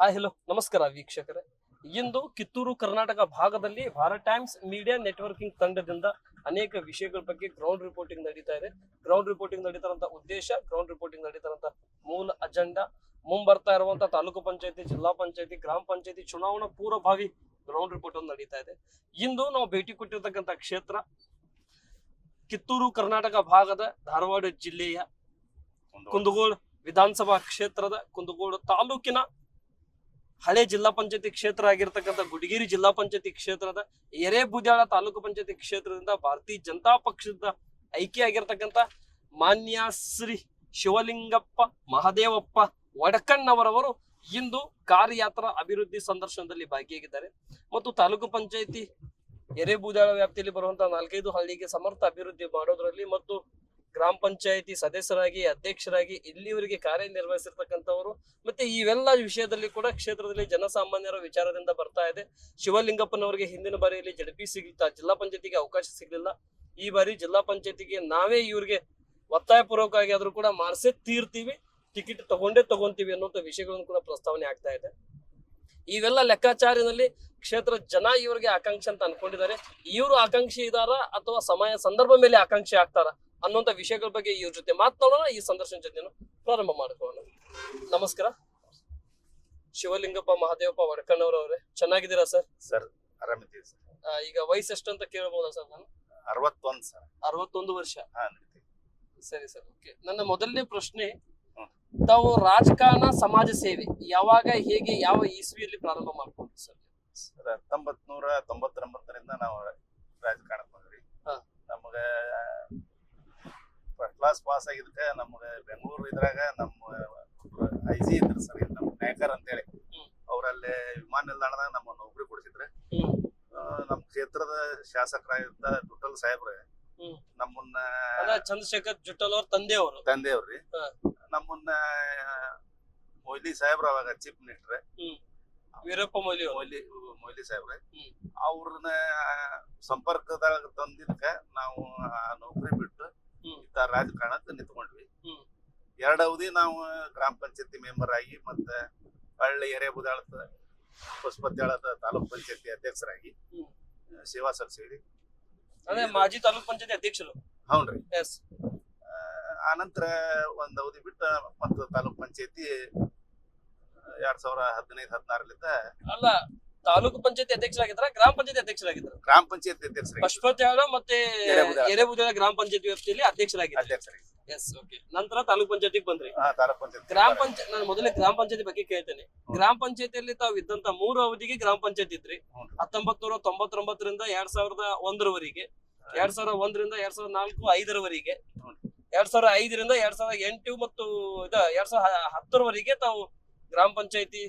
Hi hello ನಮಸ್ಕಾರ ವೀಕ್ಷಕರೇ. ಇಂದು ಕಿತ್ತೂರು ಕರ್ನಾಟಕ ಭಾಗದಲ್ಲಿ ಭಾರತ್ ಟೈಮ್ಸ್ ಮೀಡಿಯಾ ನೆಟ್ವರ್ಕಿಂಗ್ ತಂಡದಿಂದ ಅನೇಕ ವಿಷಯಗಳ ಬಗ್ಗೆ ಗ್ರೌಂಡ್ ರಿಪೋರ್ಟಿಂಗ್ ನಡೀತಾ ಇದೆ. ಗ್ರೌಂಡ್ ರಿಪೋರ್ಟಿಂಗ್ ನಡೀತಾರಂತ ಉದ್ದೇಶ ಗ್ರೌಂಡ್ ರಿಪೋರ್ಟಿಂಗ್ ನಡೀತಾರಂತ ಮೂಲ ಅಜೆಂಡಾ ಮುಂಬರ್ತಾ ಇರುವಂತ ತಾಲೂಕು ಪಂಚಾಯತಿ, ಜಿಲ್ಲಾ ಪಂಚಾಯತಿ, ಗ್ರಾಮ ಪಂಚಾಯತಿ ಚುನಾವಣಾ ಪೂರ್ವಭಾವಿ ಗ್ರೌಂಡ್ ರಿಪೋರ್ಟ್ ಒಂದು ನಡೀತಾ ಇದೆ. ಇಂದು ನಾವು ಭೇಟಿ ಕೊಟ್ಟಿರ್ತಕ್ಕಂಥ ಕ್ಷೇತ್ರ ಕಿತ್ತೂರು ಕರ್ನಾಟಕ ಭಾಗದ ಧಾರವಾಡ ಜಿಲ್ಲೆಯ ಕುಂದಗೋಳ ವಿಧಾನಸಭಾ ಕ್ಷೇತ್ರದ ಕುಂದಗೋಳ ತಾಲೂಕಿನ ಹಳೆ ಜಿಲ್ಲಾ ಪಂಚಾಯತಿ ಕ್ಷೇತ್ರ ಆಗಿರ್ತಕ್ಕಂಥ ಗುಡಿಗೇರಿ ಜಿಲ್ಲಾ ಪಂಚಾಯತಿ ಕ್ಷೇತ್ರದ ಎರೆಬುದ್ಯಾಳ ತಾಲೂಕು ಪಂಚಾಯತಿ ಕ್ಷೇತ್ರದಿಂದ ಭಾರತೀಯ ಜನತಾ ಪಕ್ಷದ ಐಕ್ಯ ಆಗಿರ್ತಕ್ಕಂಥ ಮಾನ್ಯ ಶ್ರೀ ಶಿವಲಿಂಗಪ್ಪ ಮಹದೇವಪ್ಪ ವಡಕಣ್ಣವರವರು ಇಂದು ಕಾರ್ಯಾತ್ರ ಅಭಿವೃದ್ಧಿ ಸಂದರ್ಶನದಲ್ಲಿ ಭಾಗಿಯಾಗಿದ್ದಾರೆ. ಮತ್ತು ತಾಲೂಕು ಪಂಚಾಯತಿ ಎರೆಬೂದಾಳ ವ್ಯಾಪ್ತಿಯಲ್ಲಿ ಬರುವಂತಹ ನಾಲ್ಕೈದು ಹಳ್ಳಿಗೆ ಸಮರ್ಥ ಅಭಿವೃದ್ಧಿ ಮಾಡೋದ್ರಲ್ಲಿ ಮತ್ತು ಗ್ರಾಮ ಪಂಚಾಯತಿ ಸದಸ್ಯರಾಗಿ, ಅಧ್ಯಕ್ಷರಾಗಿ ಇಲ್ಲಿವರೆಗೆ ಕಾರ್ಯನಿರ್ವಹಿಸಿರ್ತಕ್ಕಂಥವರು. ಮತ್ತೆ ಇವೆಲ್ಲ ವಿಷಯದಲ್ಲಿ ಕೂಡ ಕ್ಷೇತ್ರದಲ್ಲಿ ಜನಸಾಮಾನ್ಯರ ವಿಚಾರದಿಂದ ಬರ್ತಾ ಇದೆ. ಶಿವಲಿಂಗಪ್ಪನವರಿಗೆ ಹಿಂದಿನ ಬಾರಿಯಲ್ಲಿ ಜಡಪಿ ಸಿಗ್ತಾ ಜಿಲ್ಲಾ ಪಂಚಾಯತಿಗೆ ಅವಕಾಶ ಸಿಗಲಿಲ್ಲ. ಈ ಬಾರಿ ಜಿಲ್ಲಾ ಪಂಚಾಯತಿಗೆ ನಾವೇ ಇವ್ರಿಗೆ ಒತ್ತಾಯ ಪೂರ್ವಕವಾಗಿ ಆದ್ರೂ ಕೂಡ ಮಾರ್ಸೇ ತೀರ್ತೀವಿ, ಟಿಕೆಟ್ ತಗೊಂಡೇ ತಗೊಂತೀವಿ ಅನ್ನುವಂಥ ವಿಷಯಗಳನ್ನು ಕೂಡ ಪ್ರಸ್ತಾವನೆ ಆಗ್ತಾ ಇದೆ. ಇವೆಲ್ಲ ಲೆಕ್ಕಾಚಾರಿನಲ್ಲಿ ಕ್ಷೇತ್ರ ಜನ ಇವರಿಗೆ ಆಕಾಂಕ್ಷೆ ಅಂತ ಅನ್ಕೊಂಡಿದ್ದಾರೆ. ಇವರು ಆಕಾಂಕ್ಷಿ ಇದಾರ ಅಥವಾ ಸಮಯ, ಸಂದರ್ಭ ಮೇಲೆ ಆಕಾಂಕ್ಷಿ ಆಗ್ತಾರ? ಅನ್ನುವಂಥ ವಿಷಯಗಳ ಬಗ್ಗೆ ಇವ್ರ ಜೊತೆ ಮಾತನಾಡೋಣ ಈ ಸಂದರ್ಶನ ಜೊತೆನು ಪ್ರಾರಂಭ ಮಾಡ್ಕೊಳ್ಳೋಣ. ನಮಸ್ಕಾರ. ಶಿವಲಿಂಗಪ್ಪ ಮಹಾದೇವಪ್ಪ ವಡಕಣ್ಣವರವ್ರೆ. ಚೆನ್ನಾಗಿದ್ದೀರಾ ಸರ್? ಸರ್ ಆರಾಮಿದ್ದೀವಿ ಸರ್. ಈಗ ವಯಸ್ಸು ಎಷ್ಟು ಅಂತ ಕೇಳ್ಬೋದಾ ಸರ್ ನಾನು? ಅರವತ್ತೊಂದು ಸರ್. ಅರವತ್ತೊಂದು ವರ್ಷ. ಸರಿ ಸರ್ ಓಕೆ. ನನ್ನ ಮೊದಲನೇ ಪ್ರಶ್ನೆ ತಾವು ರಾಜಕಾರಣ ಸಮಾಜ ಸೇವೆ ಯಾವಾಗ ಹೇಗೆ ಯಾವ ಇಸ್ವಿಯಲ್ಲಿ ಪ್ರಾರಂಭ ಮಾಡ್ಕೊಂಡ್ರಿ ಸರ್? ಸರ್ ಹತ್ತೊಂಬತ್ ನೂರ ತೊಂಬತ್ತೊಂಬತ್ತರಿಂದ ನಾವು ರಾಜಕಾರಣಕ್ಕೆ ಬಂದ್ರಿ ಹಾ. ನಮಗ ಫಸ್ಟ್ ಕ್ಲಾಸ್ ಪಾಸ್ ಆಗಿದ್ದಕ್ಕೆ ನಮ್ಗ ಬೆಂಗಳೂರು ಇದ್ರಾಗ ನಮ್ಮ ಐ ಜಿ ಇದ್ರು ಸರ್ ನಮ್ಮ ನಾಯಕರ್ ಅಂತೇಳಿ. ಅವರಲ್ಲಿ ವಿಮಾನ ನಿಲ್ದಾಣದಾಗ ನಮ್ಮ ನೌಕರಿ ಕೊಡಿಸಿದ್ರೆ. ನಮ್ಮ ಕ್ಷೇತ್ರದ ಶಾಸಕರಾಗಿದ್ದ ಜುಟ್ಟಲ್ ಸಾಹೇಬ್ರೆ. ನಮ್ಮನ್ನ ಚಂದ್ರಶೇಖರ್ ಜುಟ್ಟಲ್ ಅವ್ರ ತಂದೆಯವರು. ತಂದೆ ಅವ್ರಿ ನಮ್ಮನ್ನ ಮೊಯ್ಲಿ ಸಾಹೇಬ್ರ ಅವಾಗ ಚೀಫ್ ಮಿನಿಸ್ಟರ್. ವೀರಪ್ಪ ಮೊಯ್ಲಿ ಮೊಯ್ಲಿ ಮೊಯ್ಲಿ ಸಾಹೇಬ್ರೆ. ಅವ್ರನ್ನ ಸಂಪರ್ಕದಾಗ ತಂದಿದ್ಕ ನಾವು ಆ ನೌಕರಿ ಬಿಟ್ಟು ರಾಜಕಾರಣ ಅಂತ ರಾಜಕಾರಣಕ್ಕೆ ನಿಂತ್ಕೊಂಡ್ವಿ. ಎರಡವದಿ ಅವಧಿ ನಾವು ಗ್ರಾಮ ಪಂಚಾಯತಿ ಮೆಂಬರ್ ಆಗಿ ಮತ್ತೆ ಹಳ್ಳಿ ಎರೆಬುದಾಳದ ಪಶುಪತ್ಯಾಳದ ತಾಲೂಕ್ ಪಂಚಾಯತಿ ಅಧ್ಯಕ್ಷರಾಗಿ ಸೇವಾ ಸಲ್ಲಿಸಿದ್ವಿ. ಅದೇ ಮಾಜಿ ತಾಲೂಕ್ ಪಂಚಾಯತಿ ಅಧ್ಯಕ್ಷರು? ಹೌನ್ರಿ ಎಸ್ ಆನಂತರ ಒಂದ್ ಅವಧಿ ಬಿಟ್ಟು ಮತ್ತು ತಾಲೂಕ್ ಪಂಚಾಯತಿ ಎರಡ್ ಸಾವಿರ ಹದಿನೈದು ಹದಿನಾರಲಿಂದ ಅಲ್ಲ ತಾಲೂಕು ಪಂಚಾಯತಿ ಅಧ್ಯಕ್ಷರಾಗಿದ್ರ ಗ್ರಾಮ ಪಂಚಾಯತ್ ಅಧ್ಯಕ್ಷರಾಗಿದ್ರ ಗ್ರಾಮ ಪಂಚಾಯತಿ ಅಧ್ಯಕ್ಷರಾಗಿ ಪಶುಪತ್ಯಾಳ ಮತ್ತೆ ಎರೆಬುದ- ಎರೆಬುದಾಳ ಗ್ರಾಮ ಪಂಚಾಯತ್ ವ್ಯಾಪ್ತಿಯಲ್ಲಿ ಅಧ್ಯಕ್ಷರಾಗಿದ್ರು ಅಧ್ಯಕ್ಷರಾಗಿ ಎಸ್ ಓಕೆ ನಂತರ ತಾಲೂಕ್ ಪಂಚಾಯತಿಗೆ ಬಂದ್ರಿ. ಹಾ ತಾಲೂಕ್ ಪಂಚಾಯತಿ. ಗ್ರಾಮ ಪಂಚಾಯತ್ ನಾನು ಮೊದಲೇ ಗ್ರಾಮ ಪಂಚಾಯತಿ ಬಗ್ಗೆ ಕೇಳ್ತೇನೆ. ಗ್ರಾಮ ಪಂಚಾಯತಿಯಲ್ಲಿ ತಾವು ಇದ್ದಂತ ಮೂರು ಅವಧಿಗೆ ಗ್ರಾಮ ಪಂಚಾಯತ್ ಇದ್ರಿ. ಹತ್ತೊಂಬತ್ ನೂರ ತೊಂಬತ್ತೊಂಬತ್ತರಿಂದ ಎರಡ್ ಸಾವಿರದ ಒಂದರವರೆಗೆ ಎರಡ್ ಸಾವಿರದ ಒಂದರಿಂದ ಎರಡ್ ಸಾವಿರದ ನಾಲ್ಕು ಐದರವರೆಗೆ. ಎರಡ್ ಸಾವಿರದ ಐದರಿಂದ ಎರಡ್ ಸಾವಿರದ ಎಂಟು ಮತ್ತು ಇದ ಎರಡ್ ಸಾವಿರದ ಹತ್ತರವರೆಗೆ ತಾವು ಗ್ರಾಮ ಪಂಚಾಯತಿ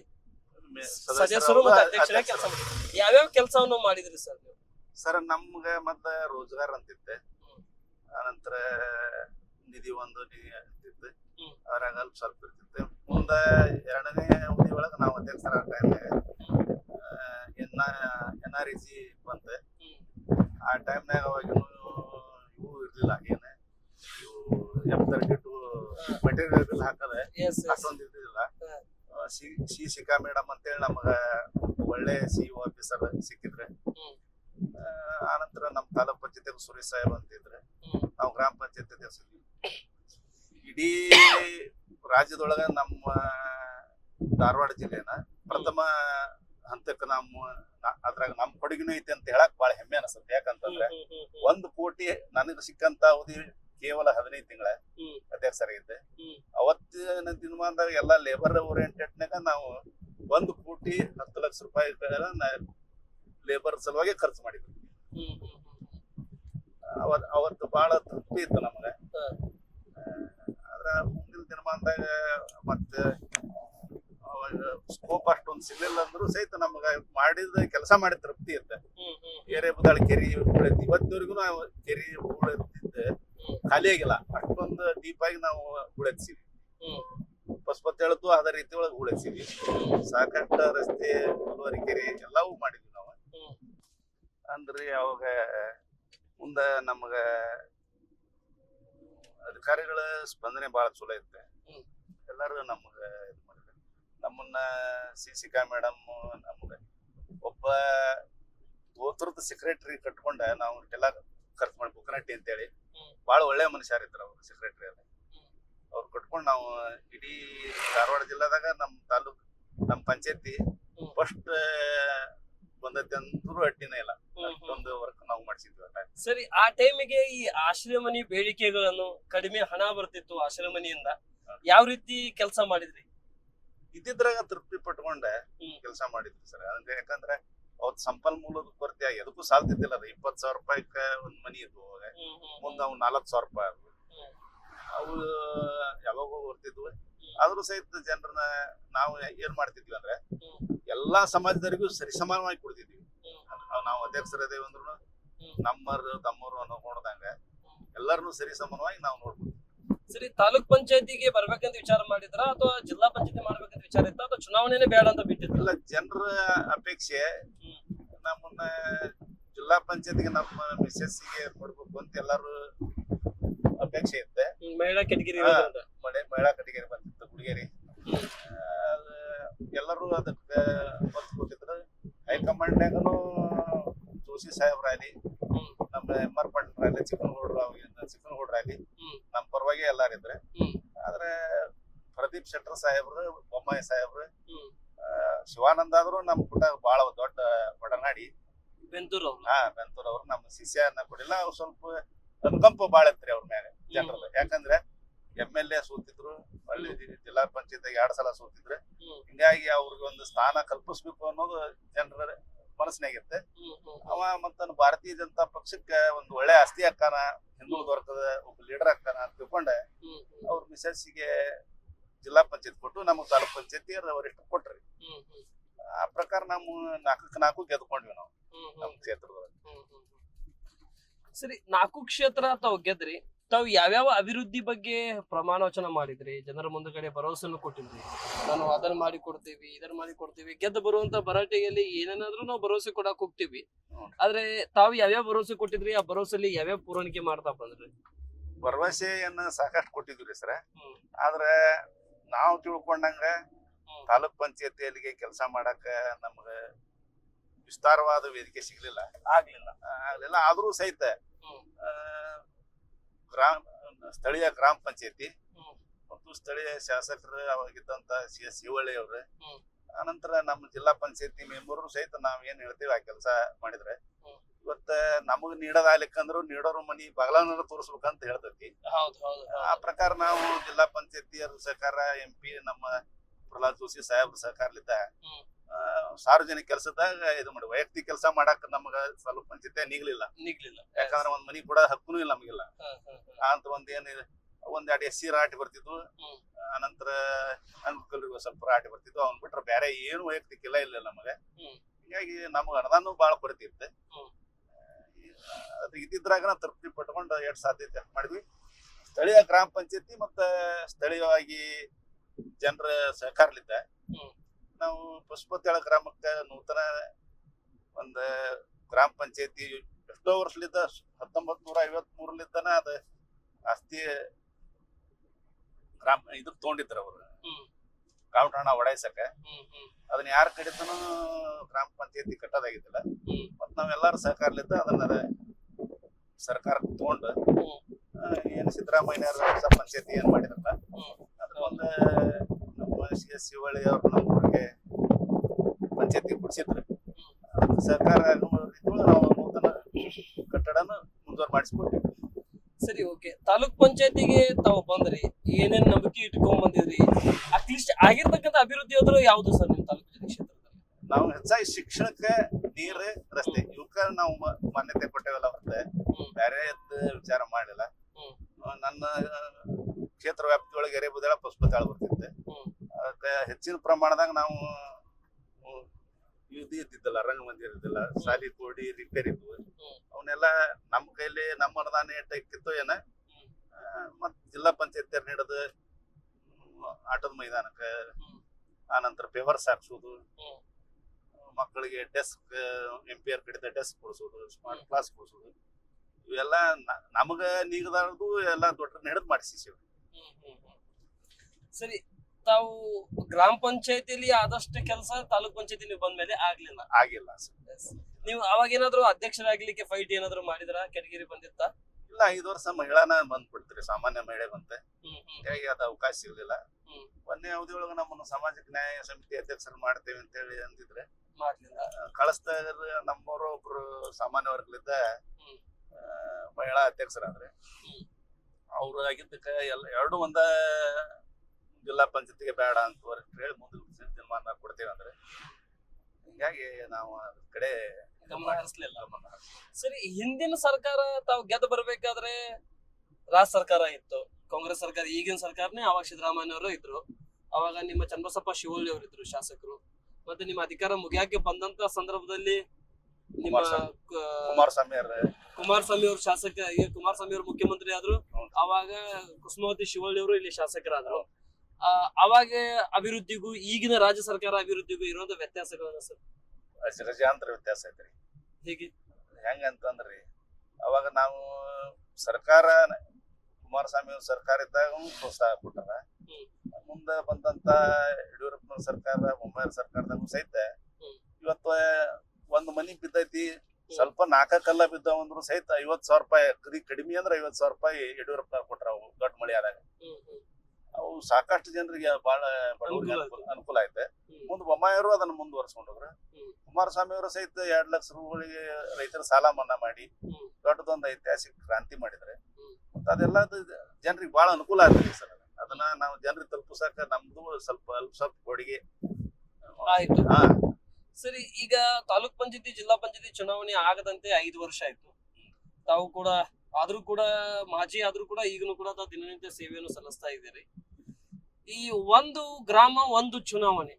ಸದಸ್ಯರು ಮತ್ತು ಕೆಲಸ ಯಾವ್ಯಾವ ಕೆಲಸವನ್ನು ಮಾಡಿದ್ರಿ ಸರ್ ನೀವು? ಸರ್ ನಮ್ಗ ಮತ್ತ ರೋಜ್ಗಾರ್ ಅಂತಿತ್ತೆ ಆನಂತರ ನಿಧಿ ಒಂದು ನಿಧಿ ಅಂತಿತ್ತು. ಅದ್ರಾಗ ಅಲ್ಪ ಸ್ವಲ್ಪ ಇರ್ತಿತ್ತು. ಮುಂದ ಎರಡನೇ ಅವಧಿ ಒಳಗ ನಾವು ಅಧ್ಯಕ್ಷರ N N R E C ಬಂತ. ಆ ಟೈಮ್ನಾಗ ಅವಾಗ ಇವು ಇರ್ಲಿಲ್ಲ ಏನ ಇವು ಎಫ್ ತರ್ಟಿ ಟು ಮೆಟೀರಿಯಲ್ ಹಾಕದೆ ಅಷ್ಟೊಂದು. ಸಿ ಸಿ ಶಿಖಾ ಮೇಡಮ್ ಅಂತೇಳಿ ನಮಗ ಒಳ್ಳೆ ಸಿ ಆಫೀಸರ್ ಸಿಕ್ಕಿದ್ರೆ ಆ, ಆನಂತರ ನಮ್ಮ ತಾಲೂಕ್ ಪಂಚಾಯತ್ ಸುರೇಶ್ ಸಾಹೇಬ್ ಅಂತಿದ್ರೆ. ನಾವು ಗ್ರಾಮ ಪಂಚಾಯತ್ ಅಧ್ಯಕ್ಷರು. ಇಡೀ ರಾಜ್ಯದೊಳಗ ನಮ್ಮ ಧಾರವಾಡ ಜಿಲ್ಲೆನ ಪ್ರಥಮ ಹಂತಕ್ಕೆ ನಮ್ಮ ಅದ್ರಾಗ ನಮ್ಮ ಕೊಡುಗೆನೂ ಐತಿ ಅಂತ ಹೇಳಕ್ ಬಹಳ ಹೆಮ್ಮೆ ಅನಿಸುತ್ತೆ. ಯಾಕಂತಂದ್ರೆ ಒಂದು ಕೋಟಿ ನನಗೆ ಸಿಕ್ಕಂತ ಅವಧಿ ಕೇವಲ ಹದಿನೈದು ತಿಂಗಳ. ಅಧ್ಯಕ್ಷರಾಗಿದ್ದೆ. ಅವತ್ತಿನ ದಿನಮಾನದಾಗ ಎಲ್ಲ ಲೇಬರ್ ಓರಿಯೆಂಟೆಡ್ನಾಗ ನಾವು ಒಂದು ಕೋಟಿ ಹತ್ತು ಲಕ್ಷ ರೂಪಾಯಿ ಲೇಬರ್ ಸಲುವಾಗಿ ಖರ್ಚು ಮಾಡಿದ್ವಿ. ಅವತ್ ಅವತ್ತು ಬಹಳ ತೃಪ್ತಿ ಇತ್ತು ನಮ್ಗೆ. ಆದ್ರ ಮುಂದಿನ ದಿನಮಾನದಾಗ ಮತ್ತೆ ಸ್ಕೋಪ್ ಅಷ್ಟೊಂದು ಸಿಗ್ಲಿಲ್ಲ ಅಂದ್ರೂ ಸಹಿತ ನಮ್ಗೆ ಮಾಡಿದ ಕೆಲಸ ಮಾಡಿದ ತೃಪ್ತಿ ಇತ್ತು ಏರೆ ಬುದಾಳ ಕೆರಿ ಇವತ್ತಿನವರೆಗೂ ನಾವು ಕೆರಿ ಉಳಿದಿದ್ದೆ. ಖಾಲಿ ಆಗಿಲ್ಲ ಅಷ್ಟೊಂದು ಡೀಪ್ ಆಗಿ ನಾವು ಹ್ಮ್. ಪಸ್ಪತ್ ಹೇಳತ್ತು ಅದ ರೀತಿ ಒಳಗೆ ಉಳಿಸಿವಿ ಸಾಕಷ್ಟು ರಸ್ತೆ ಮುಳುವರಿ ಕೆರೆ ಎಲ್ಲವೂ ಮಾಡಿದ್ವಿ ನಾವು. ಅಂದ್ರಿ ಅವಾಗ ಮುಂದ ನಮಗ ಅಧಿಕಾರಿಗಳ ಸ್ಪಂದನೆ ಬಹಳ ಚಲೋ ಐತೆ. ಎಲ್ಲರೂ ನಮಗ ಇದು ಮಾಡಿದ್ರು ನಮ್ಮನ್ನ ಸಿ ಸಿಕಾ ಮೇಡಮ್ ನಮ್ಗ ಒಬ್ಬ ಗೋತ್ರದ ಸೆಕ್ರೆಟರಿ ಕಟ್ಕೊಂಡ ನಾವು ಎಲ್ಲ ಖರ್ಚು ಮಾಡಿ ಅಂತೇಳಿ ಹ್ಮ್. ಬಹಳ ಒಳ್ಳೆ ಮನುಷ್ಯರಿದ್ರು ಅವ್ರು ಸೆಕ್ರೆಟರಿ ಅಲ್ಲಿ. ಅವ್ರು ಕಟ್ಕೊಂಡು ನಾವು ಇಡೀ ಧಾರವಾಡ ಜಿಲ್ಲಾದಾಗ ನಮ್ಮ ತಾಲೂಕ್ ನಮ್ಮ ಪಂಚಾಯತಿ. ಫಸ್ಟ್ ಬಂದೈತೆ ಅಂದ್ರೂ ಅಡ್ಡಿನೇ ಇಲ್ಲ ಅಷ್ಟೊಂದು ವರ್ಕ್ ನಾವು ಮಾಡಿಸಿದ್ವಿ. ಸರಿ ಆ ಟೈಮಿಗೆ ಈ ಆಶ್ರಯ ಮನಿ ಬೇಡಿಕೆಗಳನ್ನು ಕಡಿಮೆ ಹಣ ಬರ್ತಿತ್ತು ಆಶ್ರಯ ಮನಿಯಿಂದ ಯಾವ ರೀತಿ ಕೆಲಸ ಮಾಡಿದ್ರಿ ಇದ್ದಿದ್ರಾಗ ತೃಪ್ತಿ ಪಟ್ಕೊಂಡೆ. ಕೆಲಸ ಮಾಡಿದ್ವಿ ಸರ್ ಅಂದ್ರೆ ಯಾಕಂದ್ರೆ ಅವತ್ ಸಂಪನ್ಮೂಲದ ಕೊರತೆ ಎದಕ್ಕೂ ಸಾಲ್ತಿದ್ದಿಲ್ಲ ಅದು. ಇಪ್ಪತ್ ಸಾವಿರ ರೂಪಾಯಿಕ ಒಂದ್ ಮನಿ ಇದ್ವು ಅವಾಗ. ಮುಂದ ಅವ್ ನಾಲ್ಕು ಸಾವಿರ ರೂಪಾಯಿ ಆದ್ವು. ಅವು ಯಾವಾಗೋ ಬರ್ತಿದ್ವು. ಆದರೂ ಸಹಿತ ಜನರನ್ನ ನಾವು ಏನ್ ಮಾಡ್ತಿದ್ವಿ ಅಂದ್ರೆ ಎಲ್ಲಾ ಸಮಾಜದವರಿಗೂ ಸರಿಸಮಾನವಾಗಿ ಕೊಡ್ತಿದ್ವಿ. ನಾವು ಅಧ್ಯಕ್ಷರದೇವಂದ್ರು ನಮ್ಮರು ತಮ್ಮರು ಅನ್ನೋ ಕೊಡ್ದಂಗ ಎಲ್ಲರನ್ನೂ ಸರಿ ಸಮಾನವಾಗಿ ನಾವು ನೋಡ್ಬೋದು ಸರಿ ತಾಲೂಕ್ ಪಂಚಾಯತಿಗೆ ಬರ್ಬೇಕಂತ ವಿಚಾರ ಮಾಡಿದ್ರ ಅಥವಾ ಜಿಲ್ಲಾ ಪಂಚಾಯತಿ ಮಾಡ್ಬೇಕಂತ ವಿಚಾರ ಇತ್ತ ಅಥವಾ ಚುನಾವಣೆನೇ ಬೇಡ ಅಂತ ಬಿಟ್ಟಿದ್ರು ಅಲ್ಲ ಜನರ ಅಪೇಕ್ಷೆ. ನಮ್ಮನ್ನ ಜಿಲ್ಲಾ ಪಂಚಾಯತ್ಗೆ ನಮ್ಮ ಮಿಸ್ಸಸ್ಸಿಗೆ ಕೊಡ್ಬೇಕು ಅಂತ ಎಲ್ಲಾರು ಅಪೇಕ್ಷೆ ಇತ್ತೆ ಮಹಿಳಾ ಕೆಟಗಿರಿ ಹಾ. ಮಳೆ ಮಹಿಳಾ ಕಟಗಿರಿ ಬಂದಿತ್ತು ಹುಡುಗಿಯರಿ ಎಲ್ಲರೂ ಅದಕ್ಕೆ ಒತ್ತು ಕೊಟ್ಟಿದ್ರು ಹೈಕಮಾಂಡ್ನಾಗನು ಜೋಶಿ ಸಾಹೇಬ್ರಾಗ್ಲಿ. ನಮ್ಮ ಎಂ ಆರ್ ಪಾಟೀಲ್ರಾಗ್ಲಿ ಚಿಕ್ಕನಗೌಡ್ರು ಅವಾಗಿನ ಚಿಕ್ಕನಗೌಡ್ರಾಗ್ಲಿ ಹ್ಮ್. ನಮ್ಮ ಪರವಾಗಿ ಎಲ್ಲಾರಿದ್ರೆ. ಆದ್ರೆ ಪ್ರದೀಪ್ ಶೆಟ್ಟರ್ ಸಾಹೇಬ್ರು ಬೊಮ್ಮಾಯಿ ಸಾಹೇಬ್ರು ಶಿವಾನಂದ ಆದ್ರು ನಮ್ ಪುಟ ಬಹಳ ದೊಡ್ಡ ಒಡನಾಡಿ. ಬೆಂತೂರ್ ಅವ್ರು. ಹಾ ಬೆಂತೂರ್ ಅವ್ರು ನಮ್ಮ ಸಿಸಿಯನ್ನ ಕೊಡಿಲ್ಲ ಅವ್ರು ಸ್ವಲ್ಪ ಅನುಕಂಪ ಬಾಳ ಇತ್ರಿ ಅವ್ರ ಮ್ಯಾಗ ಜನರಲ್ಲಿ. ಯಾಕಂದ್ರೆ ಎಂ ಎಲ್ ಎ ಸೋತಿದ್ರು ಹಳ್ಳಿ ಜಿಲ್ಲಾ ಪಂಚಾಯತ್ ಎರಡ್ ಸಲ ಸೋತಿದ್ರು ಹಿಂಗಾಗಿ ಅವ್ರಿಗೆ ಒಂದು ಸ್ಥಾನ ಕಲ್ಪಿಸ್ಬೇಕು ಅನ್ನೋದು ಜನರ ಮನಸ್ಸಿನಾಗಿರುತ್ತೆ. ಅವ ಮತ್ತ ಭಾರತೀಯ ಜನತಾ ಪಕ್ಷಕ್ಕೆ ಒಂದು ಒಳ್ಳೆ ಆಸ್ತಿ ಅಕ್ಕಾನ ಹಿಂದುಳಿದ ವರ್ಗದ ಒಬ್ಬ ಲೀಡರ್ ಅಕ್ಕಾನ ಅಂತ ತಿಳ್ಕೊಂಡೆ ಹ್ಮ್, ಹ್ಮ್, ಅವ್ರ ಮಿಸಸ್ಸಿಗೆ ಜಿಲ್ಲಾ ಪಂಚಾಯತ್ ಕೊಟ್ಟು ನಮಗೆ ತಾಲೂಕ್ ಪಂಚಾಯತಿ ಅವರಿಷ್ಟು ಕೊಟ್ರಿ. ಹ್ಮ್, ಹ್ಮ್, ಆ ಪ್ರಕಾರ ನಾವು ನಾಲ್ಕಕ್ಕೆ ನಾಲ್ಕು ಗೆದ್ಕೊಂಡ್ವಿ ನಾವು. ನಮ್ಮ ಕ್ಷೇತ್ರದೊಳಗೆ. ಸರಿ ನಾಲ್ಕು ಕ್ಷೇತ್ರ ತಾವು ಗೆದ್ರಿ ತಾವು ಯಾವ್ಯಾವ ಅಭಿವೃದ್ಧಿ ಬಗ್ಗೆ ಪ್ರಮಾಣ ವಚನ ಮಾಡಿದ್ರಿ? ಜನರ ಮುಂದಗಡೆ ಭರವಸೆಯನ್ನು ಕೊಟ್ಟಿದ್ರಿ. ನಾನು ಅದನ್ನ ಮಾಡಿ ಕೊಡ್ತೀವಿ ಇದನ್ನ ಮಾಡಿ ಕೊಡ್ತೀವಿ ಗೆದ್ದು ಬರುವಂತ ಭರಾಟೆಯಲ್ಲಿ ಏನೇನಾದ್ರೂ ನಾವು ಭರವಸೆ ಕೊಡಕ್ ಹೋಗ್ತೀವಿ. ಆದ್ರೆ ತಾವು ಯಾವ್ಯಾವ ಭರವಸೆ ಕೊಟ್ಟಿದ್ರಿ ಆ ಭರವಸೆಲಿ ಯಾವ್ಯಾವ ಪೂರೈಕೆ ಮಾಡ್ತಾ ಬಂದ್ರಿ? ಭರವಸೆಯನ್ನ ಸಾಕಷ್ಟು ಕೊಟ್ಟಿದ್ವಿ ರೀ ಸರ. ಆದ್ರೆ ನಾವು ತಿಳ್ಕೊಂಡಂಗ ತಾಲೂಕ್ ಪಂಚಾಯತಿಯಲ್ಲಿಗೆ ಕೆಲಸ ಮಾಡಕ ನಮ್ಗ ವಿಸ್ತಾರವಾದ ವೇದಿಕೆ ಸಿಗ್ಲಿಲ್ಲ. ಆಗ್ಲಿಲ್ಲ. ಆಗ್ಲಿಲ್ಲ. ಆದ್ರೂ ಸಹಿತ ಗ್ರಾಮ ಸ್ಥಳೀಯ ಗ್ರಾಮ ಪಂಚಾಯತಿ. ಮತ್ತು ಸ್ಥಳೀಯ ಶಾಸಕರು ಅವಾಗಿದ್ದಂತ ಸಿ ಎಸ್ ಶಿವಳ್ಳಿ ಅವ್ರು ಆನಂತರ ನಮ್ಮ ಜಿಲ್ಲಾ ಪಂಚಾಯತಿ ಮೆಂಬರು ಸಹಿತ ನಾವ್ ಏನ್ ಹೇಳ್ತೀವಿ ಆ ಕೆಲಸ ಮಾಡಿದ್ರೆ. ಇವತ್ತ ನಮಗ್ ನೀಡೋದಾಗ್ಲಿಕ್ಕಂದ್ರು ನೀಡೋರು ಮನಿ ಬಗಲನ ತೋರಿಸ್ಬೇಕಂತ ಹೇಳ್ತೈತಿ. ಆ ಪ್ರಕಾರ ನಾವು ಜಿಲ್ಲಾ ಪಂಚಾಯತಿಯರ ಸಹಕಾರ ಎಂ ಪಿ ನಮ್ಮ ಪ್ರಹ್ಲಾದ್ ಜೋಶಿ ಸಾಹೇಬ್ರ ಸಹಕಾರಲಿದ್ದ ಸಾರ್ವಜನಿಕ ಕೆಲಸದಾಗ ಇದು ಮಾಡಿ ವೈಯಕ್ತಿಕ ಕೆಲಸ ಮಾಡಾಕ ನಮಗ ಸ್ವಲ್ಪ ಪಂಚಾಯತಿ ನೀಗ್ಲಿಲ್ಲ. ನಿಗ್ಲಿಲ್ಲ. ಯಾಕಂದ್ರೆ ಒಂದ್ ಮನಿ ಕೂಡ ಹಕ್ಕುನು ಇಲ್ಲ ನಮಗಿಲ್ಲ. ಅಂತ ಒಂದ್ ಏನ್ ಒಂದ್ ಎರಡು ಎಸ್ ಸಿ ರಾಟಿ ಬರ್ತಿದ್ವು. ಅನಂತರ ಅಂಗವಿಕಲರಿಗೂ ಸ್ವಲ್ಪ ರಾಟಿ ಬರ್ತಿದ್ವು. ಅವ್ನ್ ಬಿಟ್ರೆ ಬೇರೆ ಏನು ವೈಯಕ್ತಿಕ ಇಲ್ಲ ಇಲ್ಲ ನಮಗ. ಹೀಗಾಗಿ ನಮಗ ಅನುದಾನ ಬಾಳ ಕೊರತೆ ಇರುತ್ತೆ. ಅದು ಇದ್ದಿದ್ರಾಗ ನಾವು ತೃಪ್ತಿ ಪಟ್ಕೊಂಡು ಎರಡು ಸಾಧ್ಯತೆ ಮಾಡಿದ್ವಿ. ಸ್ಥಳೀಯ ಗ್ರಾಮ ಪಂಚಾಯತಿ ಮತ್ತ ಸ್ಥಳೀಯವಾಗಿ ಜನರ ಸಹಕಾರಲಿದ್ದ. ನಾವು ಪಶುಪತಿಯಾಳ ಗ್ರಾಮಕ್ಕೆ ನೂತನ ಒಂದು ಗ್ರಾಮ ಪಂಚಾಯತಿ ಎಷ್ಟೋ ವರ್ಷಲಿದ್ದ ಹತ್ತೊಂಬತ್ ನೂರ ಐವತ್ ಅದು ಅದ ಆಸ್ತಿ ಗ್ರಾಮ ಇದಕ್ ತಗೊಂಡಿದ್ರ ಅವ್ರು. ಹ್ಮ್. ಕಾವುಟ್ ಹಣ ಒಡಾಯ್ಸಕ ಅದನ್ನ ಯಾರ ಕಡೆತನೂ ಗ್ರಾಮ ಪಂಚಾಯತಿ ಕಟ್ಟೋದಾಗಿದ್ದಿಲ್ಲ. ಮತ್ ನಾವೆಲ್ಲಾರು ಸಹಕಾರಲಿದ್ದ ಅದನ್ನ ಸರ್ಕಾರ ತಗೊಂಡು ಏನ್ ಸಿದ್ದರಾಮಯ್ಯ ಹೊಸ ಪಂಚಾಯತಿ ಏನ್ ಮಾಡಿದ್ರಲ್ಲ ಅದ್ರ ಒಂದು ನಮ್ಮ ಸಿ ಎಸ್ ಶಿವಳ್ಳಿ ಅವ್ರು ನಮ್ಮ ಊರಿಗೆ ಪಂಚಾಯತಿ ಕೊಡ್ಸಿದ್ರು. ಅದಕ್ಕೆ ರೀತಿಯೊಳಗೆ ನಾವು ನೂತನ ಕಟ್ಟಡನ ಮುಂದುವರ್ ಮಾಡಿಸ್ಕೊಟ್ಟಿವಿ ಸರಿ ಓಕೆ ತಾಲೂಕ್ ಪಂಚಾಯತಿಗೆ ತಾವು ಬಂದ್ರಿ ಏನೇನ್ ನಂಬಿಕೆ ಇಟ್ಕೊಂಡ್ ಬಂದಿದ್ರಿ ಅಟ್ಲೀಸ್ಟ್ ಆಗಿರ್ತಕ್ಕಂಥ ಅಭಿವೃದ್ಧಿ ಆದ್ರೂ ಯಾವ್ದು ಸರ್ ನಿಮ್ ತಾಲೂಕು ಕ್ಷೇತ್ರದಲ್ಲಿ? ನಾವು ಹೆಚ್ಚಾಗಿ ಶಿಕ್ಷಣಕ್ಕೆ ನೀರ್ ರಸ್ತೆ ಇವಕ್ಕ ನಾವು ಮಾನ್ಯತೆ ಕೊಟ್ಟೇವಲ್ಲ ಹೊರತೆ ಹ್ಮ್. ಬೇರೆ ವಿಚಾರ ಮಾಡಿಲ್ಲ ನನ್ನ ಕ್ಷೇತ್ರ ವ್ಯಾಪ್ತಿಯೊಳಗೆ ಎರೆಬುದಳ ಪಶುಪತಾಳ ಬರ್ತಿದ್ದೆ ಹ್ಮ್. ಅದಕ್ಕೆ ಹೆಚ್ಚಿನ ಪ್ರಮಾಣದಾಗ ನಾವು ಇದು ಇದ್ದಿದ್ದಲ್ಲ ರಂಗ ಮಂದಿರ ಇದ್ದಿಲ್ಲ ಸಾಲಿ ಕೋಡಿ ರಿಪೇರಿ ಇದ್ವು. ಅವನ್ನೆಲ್ಲ ನಮ್ಮ ಕೈಲಿ ನಮ್ಮ ಅನುದಾನ ಎಷ್ಟಾಗಿತ್ತು ಏನ? ಮತ್ ಜಿಲ್ಲಾ ಪಂಚಾಯತ್ ನೀಡೋದು ಆಟದ ಮೈದಾನಕ್ಕ. ಆನಂತರ ಪೇಪರ್ಸ್ ಹಾಕ್ಸೋದು ಮಕ್ಕಳಿಗೆ ಡೆಸ್ಕ್ ಎಂ ಪಿ ಆರ್ ಕಡಿತ ಡೆಸ್ಕ್ ಕೊಡಿಸೋದು ಸ್ಮಾರ್ಟ್ ಕ್ಲಾಸ್ ಕೊಡಿಸೋದು. ಇವೆಲ್ಲ ನಮಗ ನೀಗದಾರದು ಎಲ್ಲ ದೊಡ್ಡ ಹಿಡಿದು ಹ್ಮ್. ಸರಿ ತಾವು ಗ್ರಾಮ ಪಂಚಾಯತಿಲಿ ಆದಷ್ಟು ಕೆಲಸ ತಾಲೂಕ್ ಪಂಚಾಯತಿ ನೀವು ಬಂದ್ಮೇಲೆ ಆಗ್ಲಿಲ್ಲ. ಆಗಿಲ್ಲ ಸರ್. ನೀವು ಅವಾಗ ಏನಾದ್ರು ಅಧ್ಯಕ್ಷರಾಗ್ಲಿಕ್ಕೆ ಫೈಟ್ ಏನಾದ್ರು ಮಾಡಿದ್ರ? ಕೆಟಗಿರಿ ಬಂದಿತ್ತ? ಇಲ್ಲ ಐದು ವರ್ಷ ಮಹಿಳಾನ ಬಂದ್ಬಿಡ್ತೀರಿ ಸಾಮಾನ್ಯ ಮಹಿಳೆ ಬಂತೆ. ಹ್ಮ್ ಹ್ಮ್. ಹೀಗಾಗಿ ಅದು ಅವಕಾಶ ಸಿಗ್ಲಿಲ್ಲ. ಹ್ಮ್. ಒಂದೇ ಅವಧಿ ಒಳಗ ನಮ್ಮನ್ನು ಸಾಮಾಜಿಕ ನ್ಯಾಯ ಸಮಿತಿ ಅಧ್ಯಕ್ಷರು ಮಾಡ್ತೇವೆ ಅಂತ ಹೇಳಿ ಅಂದಿದ್ರೆ ಮಾಡ್ಲಿಲ್ಲ. ಕಳಿಸ್ತಾ ನಮ್ಮವರು ಒಬ್ರು ಸಾಮಾನ್ಯ ವರ್ಗಲಿದ್ದ ಹ್ಮ್. ಆ, ಮಹಿಳಾ ಅಧ್ಯಕ್ಷರಾದ್ರೆ ಹ್ಮ್. ಅವ್ರು ಆಗಿದ್ದಕ್ಕೆ ಎಲ್ಲ ಎರಡು ಒಂದ ಜಿಲ್ಲಾ ಪಂಚಾಯತಿಗೆ ಬೇಡ ಅಂತ ಹೇಳಿ ಮುಂದೆ ತೀರ್ಮಾನ ಕೊಡ್ತೇವೆ ಅಂದ್ರೆ. ಹಿಂಗಾಗಿ ನಾವು ಅದ್ರ ಕಡೆ ಗಮನ ಹರಿಸ್ಲಿಲ್ಲ. ಗಮನ. ಸರಿ ಹಿಂದಿನ ಸರ್ಕಾರ ತಾವು ಗೆದ್ದು ಬರ್ಬೇಕಾದ್ರೆ ರಾಜ್ ಸರ್ಕಾರ ಇತ್ತು. ಕಾಂಗ್ರೆಸ್ ಸರ್ಕಾರ ಈಗಿನ ಸರ್ಕಾರನೇ ಅವಾಗ ಸಿದ್ದರಾಮಯ್ಯ ಅವರು ಇದ್ರು. ಅವಾಗ ನಿಮ್ಮ ಚನ್ನಬಸಪ್ಪ ಶಿವಳ್ಳಿ ಅವರು ಇದ್ರು ಶಾಸಕರು. ಮತ್ತೆ ನಿಮ್ಮ ಅಧಿಕಾರ ಮುಗಿಯಾಕೆ ಬಂದಂತ ಸಂದರ್ಭದಲ್ಲಿ ನಿಮ್ಮ ಕುಮಾರಸ್ವಾಮಿ. ಕ- ಕುಮಾರಸ್ವಾಮಿ ಅವ್ರ. ಕುಮಾರಸ್ವಾಮಿ ಅವರು ಶಾಸಕ ಈಗ ಕುಮಾರಸ್ವಾಮಿ ಅವರು ಮುಖ್ಯಮಂತ್ರಿ ಆದ್ರು. ಅವಾಗ ಕುಸುಮಾವತಿ ಶಿವಳ್ಳಿ ಅವರು ಇಲ್ಲಿ ಶಾಸಕರಾದ್ರು. ಅವಾಗ ಅಭಿವೃದ್ಧಿಗೂ ಈಗಿನ ರಾಜ್ಯ ಸರ್ಕಾರ ಅಭಿವೃದ್ಧಿಗೂ ಇರೋದ ವ್ಯತ್ಯಾಸಗಳನ್ನ ಸರ್? ಅಂತರ ವ್ಯತ್ಯಾಸ ಐತ್ರಿ. ಹೇಗೆ? ಹೆಂಗಂತಂದ್ರಿ ಅವಾಗ ನಾವು ಸರ್ಕಾರ ಕುಮಾರಸ್ವಾಮಿ ಸರ್ಕಾರ ಇದ್ದಾಗ ಪ್ರೋತ್ಸಾಹ ಕೊಟ್ಟಾರ. ಮುಂದ ಬಂದಂತ ಯಡಿಯೂರಪ್ಪನ ಸರ್ಕಾರ ಮುಂಬೈ ಸರ್ಕಾರದಾಗೂ ಸಹಿತ. ಇವತ್ತು ಒಂದ್ ಮನಿ ಬಿದ್ದೈತಿ. ಸ್ವಲ್ಪ ನಾಲ್ಕ ಕಲ್ಲ ಬಿದ್ದವಂದ್ರು ಸಹಿತ ಐವತ್ ಸಾವಿರ ರೂಪಾಯಿ ಕಡಿ ಕಡಿಮೆ ಅಂದ್ರೆ ಐವತ್ ಸಾವಿರ ರೂಪಾಯಿ ಯಡಿಯೂರಪ್ಪ ಕೊಟ್ರ ದೊಡ್ಡ ಮಳಿ ಆದಾಗ. ಅವು ಸಾಕಷ್ಟು ಜನರಿಗೆ ಬಹಳ ಬಡವರಿಗೆ ಅನುಕೂಲ ಅನುಕೂಲ ಐತೆ ಮುಂದೆ ಬೊಮ್ಮಾಯಿಯವರು ಅದನ್ನ ಮುಂದುವರ್ಸ್ಕೊಂಡೋಗ್ರ. ಹ್ಮ್. ಕುಮಾರಸ್ವಾಮಿ ಅವರು ಸಹಿತ ಎರಡ್ ಲಕ್ಷ ರೂಪಾಯಿಗೆ ರೈತರ ಸಾಲ ಮನ್ನಾ ಮಾಡಿ ಹ್ಮ್. ದೊಡ್ಡದೊಂದು ಐತಿಹಾಸಿಕ ಕ್ರಾಂತಿ ಮಾಡಿದ್ರೆ ಹ್ಮ್. ಮತ್ತೆ ಅದೆಲ್ಲ ಜನರಿಗೆ ಬಹಳ ಅನುಕೂಲ ಆಗ್ತದೆ ಸರ್ ಅದನ್ನ ನಾವು ಜನರಿಗೆ ತಲುಪಿಸಕ ನಮ್ದು ಸ್ವಲ್ಪ ಅಲ್ಪ ಸ್ವಲ್ಪ ಕೊಡುಗೆ. ಆಯ್ತು. ಹಾ. ಸರಿ ಈಗ ತಾಲೂಕ್ ಪಂಚಾಯತಿ ಜಿಲ್ಲಾ ಪಂಚಾಯತಿ ಚುನಾವಣೆ ಆಗದಂತೆ ಐದು ವರ್ಷ ಆಯ್ತು. ತಾವು ಕೂಡ ಆದ್ರೂ ಕೂಡ ಮಾಜಿ ಆದ್ರೂ ಕೂಡ ಈಗಲೂ ಕೂಡ ತಾವು ದಿನನಿತ್ಯ ಸೇವೆಯನ್ನು ಸಲ್ಲಿಸ್ತಾ ಇದ್ದೀರಿ. ಈ ಒಂದು ಗ್ರಾಮ ಒಂದು ಚುನಾವಣೆ.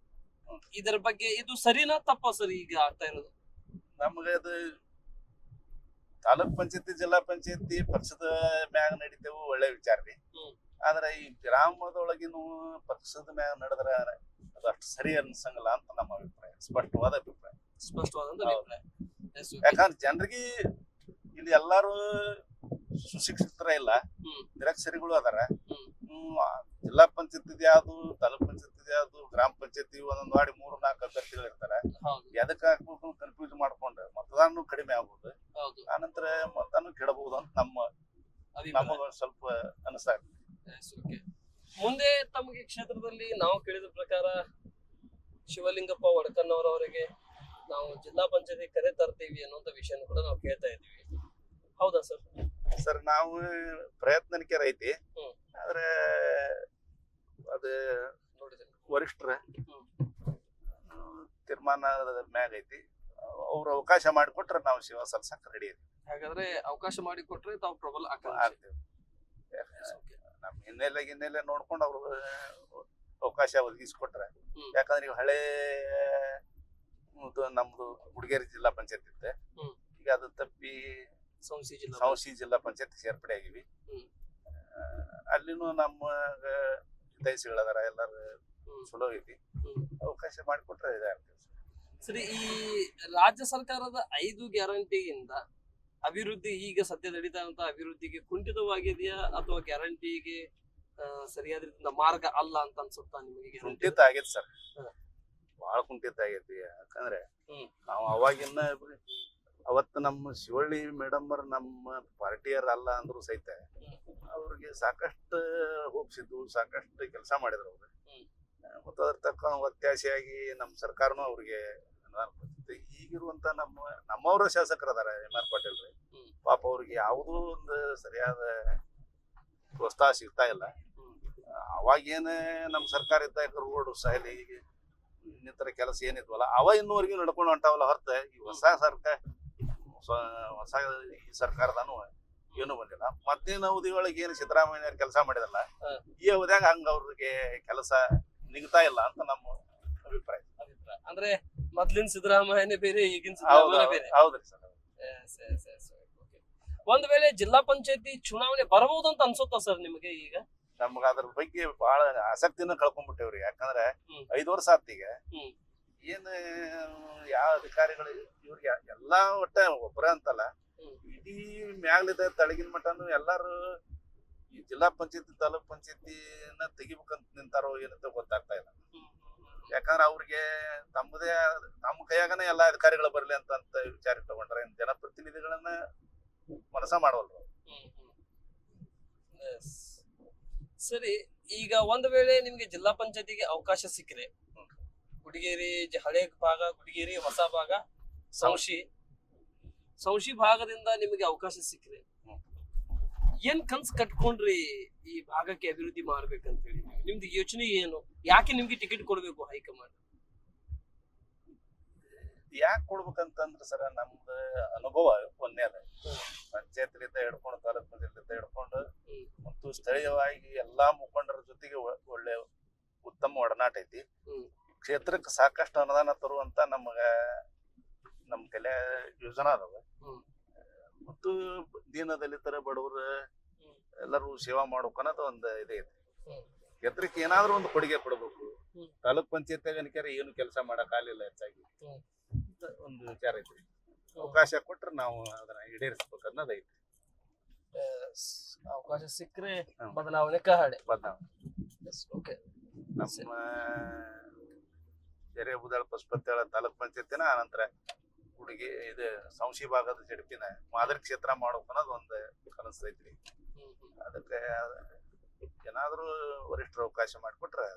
ಇದರ ಬಗ್ಗೆ ಇದು ಸರಿನಾ ತಪ್ಪ ಸರಿ ಈಗ ಆಗ್ತಾ ಇರೋದು? ನಮ್ಗೆ ಅದು ತಾಲೂಕ್ ಪಂಚಾಯತಿ ಜಿಲ್ಲಾ ಪಂಚಾಯತಿ ಪಕ್ಷದ ಮ್ಯಾಗ ನಡೀತೇವು ಒಳ್ಳೆ ವಿಚಾರ ರೀ. ಆದ್ರೆ ಈ ಗ್ರಾಮದೊಳಗಿನ ಪಕ್ಷದ ಮ್ಯಾಗ ನಡೆದ್ರ ಅದು ಅಷ್ಟು ಸರಿ ಅನ್ಸಂಗಿಲ್ಲ ಅಂತ ನಮ್ಮ ಅಭಿಪ್ರಾಯ ಸ್ಪಷ್ಟವಾದ ಅಭಿಪ್ರಾಯ. ಸ್ಪಷ್ಟವಾದ ಯಾಕಂದ್ರೆ ಜನರಿಗೆ ಇಲ್ಲಿ ಎಲ್ಲಾರು ಸುಶಿಕ್ಷಿತರ ಇಲ್ಲ. ನಿರಕ್ಷರಿಗಳು ಅದಾರ. ಜಿಲ್ಲಾ ಪಂಚಾಯತ್ ಯಾವ್ದು ತಾಲೂಕ್ ಪಂಚಾಯತ್ ಯಾವ್ದು ಗ್ರಾಮ ಪಂಚಾಯತ್ ಒಂದೊಂದು ವಾಡಿ ಮೂರು ನಾಲ್ಕು ಅಭ್ಯರ್ಥಿಗಳು ಇರ್ತಾರೆ ಎದಕ್ ಹಾಕ್ಬೇಕು ಕನ್ಫ್ಯೂಸ್ ಮಾಡ್ಕೊಂಡು ಮತದಾನ ಕಡಿಮೆ ಆಗ್ಬೋದು. ಆನಂತರ ಮತನು ಕೆಡಬಹುದು ಅಂತ ನಮ್ಮ ನಮಗ ಸ್ವಲ್ಪ ಅನಿಸ್ತಾ. ಮುಂದೆ ತಮಗೆ ಕ್ಷೇತ್ರದಲ್ಲಿ ನಾವು ಕೇಳಿದ ಪ್ರಕಾರ ಶಿವಲಿಂಗಪ್ಪ ವಡಕನ್ನವರವರಿಗೆ ನಾವು ಜಿಲ್ಲಾ ಪಂಚಾಯತಿ ಕರೆ ತರ್ತೀವಿ ಅನ್ನುವಂತ ವಿಷಯನ ಕೂಡ ನಾವು ಕೇಳ್ತಾ ಇದ್ದೀವಿ. ಹೌದಾ ಸರ್ ಸರ್ ನಾವು ಪ್ರಯತ್ನಕ್ಕೆ ಐತಿ ಆದ್ರೆ ಅದು ವರಿಷ್ಠರ ತೀರ್ಮಾನ ತೀರ್ಮಾನದ ಮ್ಯಾಗ ಐತಿ ಅವ್ರ ಅವಕಾಶ ಮಾಡಿಕೊಟ್ರೆ ನಾವು ಶಿವ ಸಲ್ಸಕ್ ರೆಡಿ ಹಾಗಾದ್ರೆ ಅವಕಾಶ ಮಾಡಿಕೊಟ್ರೆ ತಾವು ಪ್ರಬಲ ಆಗ್ತೇವೆ. ಹಿನ್ನೆಲೆ ಹಿನ್ನೆಲೆ ನೋಡ್ಕೊಂಡು ಅವ್ರು ಅವಕಾಶ ಒದಗಿಸಿಕೊಟ್ರೆ. ಯಾಕಂದ್ರೆ ಈಗ ಹಳೆ ನಮ್ದು ಹುಡುಗೇರಿ ಜಿಲ್ಲಾ ಪಂಚಾಯತ್ ಇತ್ತೆ ಈಗ ಅದು ತಪ್ಪಿ ಸೌಸಿ ಜಿಲ್ಲಾ ಪಂಚಾಯತ್ ಸೇರ್ಪಡೆ ಆಗಿವಿ. ಅಲ್ಲಿನೂ ನಮ್ಮ ದಯಸಿಗಳದಾರ ಎಲ್ಲಾರು. ಚಲೋ ಐತಿ ಅವಕಾಶ ಮಾಡಿಕೊಟ್ರೆ ಇದೆ ಸರಿ ಈ ರಾಜ್ಯ ಸರ್ಕಾರದ ಐದು ಗ್ಯಾರಂಟಿಯಿಂದ ಅಭಿವೃದ್ಧಿ ಈಗ ಸದ್ಯ ನಡೀತಾ ಅಭಿವೃದ್ಧಿಗೆ ಕುಂಠಿತವಾಗಿದೆಯಾ ಅಥವಾ ಗ್ಯಾರಂಟಿಗೆ ಸರಿಯಾದ ರೀತಿಯಿಂದ ಮಾರ್ಗ ಅಲ್ಲ ಅಂತ ಅನ್ಸುತ್ತಾ ನಿಮಗೆ? ಕುಂಠಿತ ಆಗೈತಿ ಸರ್. ಬಹಳ ಕುಂಠಿತ ಆಗೈತಿ ಯಾಕಂದ್ರೆ. ನಾವು ಅವಾಗಿನ್ನ ಅವತ್ತು ನಮ್ಮ ಶಿವಳ್ಳಿ ಮೇಡಮ್ ನಮ್ಮ ಪಾರ್ಟಿಯರ್ ಅಲ್ಲ ಅಂದ್ರು ಸಹಿತ. ಅವ್ರಿಗೆ ಸಾಕಷ್ಟು ಹೋಗ್ಸಿದ್ವು ಸಾಕಷ್ಟು ಕೆಲಸ ಮಾಡಿದ್ರು ಅವ್ರು. ಮತ್ತು ಅದ್ರ ತಕ್ಕ ಒತ್ತಾಸೆಯಾಗಿ ನಮ್ಮ ಸರ್ಕಾರನು ಅವ್ರಿಗೆ ಅನುದಾನ ಕೊಡ್ತಿತ್ತು. ಈಗಿರುವಂತ ನಮ್ಮ ನಮ್ಮವರ ಶಾಸಕರು ಅದಾರ ಎಂ ಆರ್ ಪಾಟೀಲ್ ರೀ ಪಾಪ ಅವ್ರಿಗೆ ಯಾವುದೂ ಒಂದು ಸರಿಯಾದ ಪ್ರೋತ್ಸಾಹ ಸಿಗ್ತಾ ಇಲ್ಲ ಅವಾಗೇನೇ ಅವಾಗೇನ ನಮ್ಮ ಸರ್ಕಾರ ಇದ್ದಾಗ ರೋಡ್ ಸಹಲಿ ಇನ್ನಿತರ ಕೆಲಸ ಏನಿದ್ವಲ್ಲ ಅವ ಇನ್ನೂವರೆಗೂ ನಡ್ಕೊಂಡು ಹೊಂಟಾವಲ್ಲ ಹೊರತು ಈ ಹೊಸ ಸರ್ಕಾರ ಹೊಸ ಈ ಸರ್ಕಾರದನು ಏನು ಬಂದಿಲ್ಲ ಮತ್ತಿನ ಅವಧಿಯೊಳಗೆ ಏನು ಸಿದ್ದರಾಮಯ್ಯ ಕೆಲಸ ಮಾಡಿದಲ್ಲ. ಈ ಅವಧಿಯಾಗ ಹಂಗ ಅವ್ರಿಗೆ ಕೆಲಸ ನಿಗ್ತಾ ಇಲ್ಲ ಅಂತ ನಮ್ಮ ಅಭಿಪ್ರಾಯ ಅಭಿಪ್ರಾಯ ಅಂದ್ರೆ ಮೊದ್ಲಿನ ಸಿದ್ದರಾಮಯ್ಯನೇ ಬೇರೆ ಈಗಿನ ಹೌದ್ರಿ ಸರ್. ಒಂದ್ ವೇಳೆ ಜಿಲ್ಲಾ ಪಂಚಾಯತಿ ಚುನಾವಣೆ ಬರಬಹುದು ಅಂತ ಅನ್ಸುತ್ತಾ ಸರ್ ನಿಮಗೆ ಈಗ ನಮ್ಗ ಅದ್ರ ಬಗ್ಗೆ ಬಹಳ ಆಸಕ್ತಿನ ಕಳ್ಕೊಂಡ್ಬಿಟ್ಟೇವ್ರಿ ಯಾಕಂದ್ರೆ. ಐದು ವರ್ಷ ಆತ್ ಹ್ಮ್. ಏನ್ ಯಾವ ಅಧಿಕಾರಿಗಳು ಇವ್ರಿಗೆ ಎಲ್ಲಾ ಒಟ್ಟ ಒಬ್ಬರ ಅಂತಲ್ಲ. ಇಡೀ ಮ್ಯಾಗ್ಲಿದ ತಳಗಿನ ಮಟ್ಟನು ಎಲ್ಲಾರು ಈ ಜಿಲ್ಲಾ ಪಂಚಾಯತಿ ತಾಲೂಕ್ ಪಂಚಾಯತಿನ ತೆಗಿಬೇಕಂತ ನಿಂತಾರೋ ಏನಂತ ಗೊತ್ತಾಗ್ತಾ ಇಲ್ಲ. ಯಾಕಂದ್ರೆ ಅವ್ರಿಗೆ ತಮ್ಮದೇ ತಮ್ಮ ಕೈಯಾಗನೇ ಎಲ್ಲಾ ಅಧಿಕಾರಿಗಳು ಬರ್ಲಿ ಅಂತ ಅಂತ ವಿಚಾರ ತಗೊಂಡ್ರೆ ಜನಪ್ರತಿನಿಧಿಗಳನ್ನ ಮನಸ ಮಾಡವಲ್ರು. ಸರಿ ಈಗ ಒಂದ್ ವೇಳೆ ನಿಮ್ಗೆ ಜಿಲ್ಲಾ ಪಂಚಾಯತಿಗೆ ಅವಕಾಶ ಸಿಕ್ಕರೆ ಗುಡಿಗೇರಿ ಜ- ಹಳೆ ಭಾಗ ಗುಡಿಗೇರಿ ಹೊಸ ಭಾಗ ಸಂಶಿ. ಸಂಶಿ ಭಾಗದಿಂದ ನಿಮಗೆ ಅವಕಾಶ ಸಿಕ್ಕಿದೆ. ಏನ್ ಕನ್ಸ್ ಕಟ್ಕೊಂಡ್ರಿ ಈ ಭಾಗಕ್ಕೆ ಅಭಿವೃದ್ಧಿ ಮಾಡ್ಬೇಕಂತ ಹೇಳಿ ನಿಮ್ದು ಯೋಚನೆ ಏನು? ಯಾಕೆ ನಿಮ್ಗೆ ಟಿಕೆಟ್ ಕೊಡ್ಬೇಕು ಹೈಕಮಾಂಡ್? ಯಾಕೆ ಕೊಡ್ಬೇಕಂತಂದ್ರ ಸರ ನಮ್ದು ಅನುಭವ ಒಂದೇದ ಪಂಚಾಯತ್ಲಿಂದ ಹಿಡ್ಕೊಂಡು ತಾಲೂಕ್ ಪಂಚಾಯತ್ಲಿಂದ ಹಿಡ್ಕೊಂಡು ಹ್ಮ್. ಮತ್ತು ಸ್ಥಳೀಯವಾಗಿ ಎಲ್ಲಾ ಮುಖಂಡರ ಜೊತೆಗೆ ಒ- ಒಳ್ಳೆ ಉತ್ತಮ ಒಡನಾಟ ಐತಿ. ಹ್ಮ್. ಕ್ಷೇತ್ರಕ್ಕೆ ಸಾಕಷ್ಟು ಅನುದಾನ ತರುವಂತ ನಮಗ ನಮ್ಮ ಕಲೆ ಯೋಜನಾ ಅದಾವ. ಮತ್ತು ದೀನ ದಲಿತರ ಬಡವರ. ಎಲ್ಲರೂ ಸೇವಾ ಮಾಡ್ಬೇಕು ಅನ್ನೋದು ಒಂದು ಇದೆ. ಕ್ಷೇತ್ರಕ್ಕೆ ಏನಾದ್ರೂ ಒಂದು ಕೊಡುಗೆ ಕೊಡಬೇಕು. ತಾಲೂಕ್ ಪಂಚಾಯತ್ ಅನ್ಕ್ಯಾರ ಏನು ಕೆಲಸ ಮಾಡಕ್ ಆಗಿಲ್ಲ ಹೆಚ್ಚಾಗಿ ಒಂದು ವಿಚಾರ ಐತಿ ಅವಕಾಶ ಕೊಟ್ರೆ ನಾವು ಅದನ್ನ ಈಡೇರಿಸ್ಬೇಕು ಅನ್ನೋದು ಐತಿ ಅವಕಾಶ ಸಿಕ್ಕರೆ. ಬದಲಾವಣೆ ಕಹಳೆ ಬದಲಾವಣೆ ಓಕೆ ನಮ್ಮ ಕೆರೆ ಬುದಾಳ ಪಸ್ಪತ್ತೇಳ ತಾಲೂಕ್ ಪಂಚಾಯತಿನ ಆನಂತರ ಹುಡುಗಿ ಇದು ಸಂಶಿ ಭಾಗದ ಜಡಪಿನ ಮಾದರಿ ಕ್ಷೇತ್ರ ಮಾಡ್ಬೇಕು ಅನ್ನೋದು ಒಂದು ಕನಸು ಐತ್ರಿ. ಅದಕ್ಕೆ ಏನಾದರೂ ವರಿಷ್ಠರು ಅವಕಾಶ ಮಾಡಿಕೊಟ್ರೆ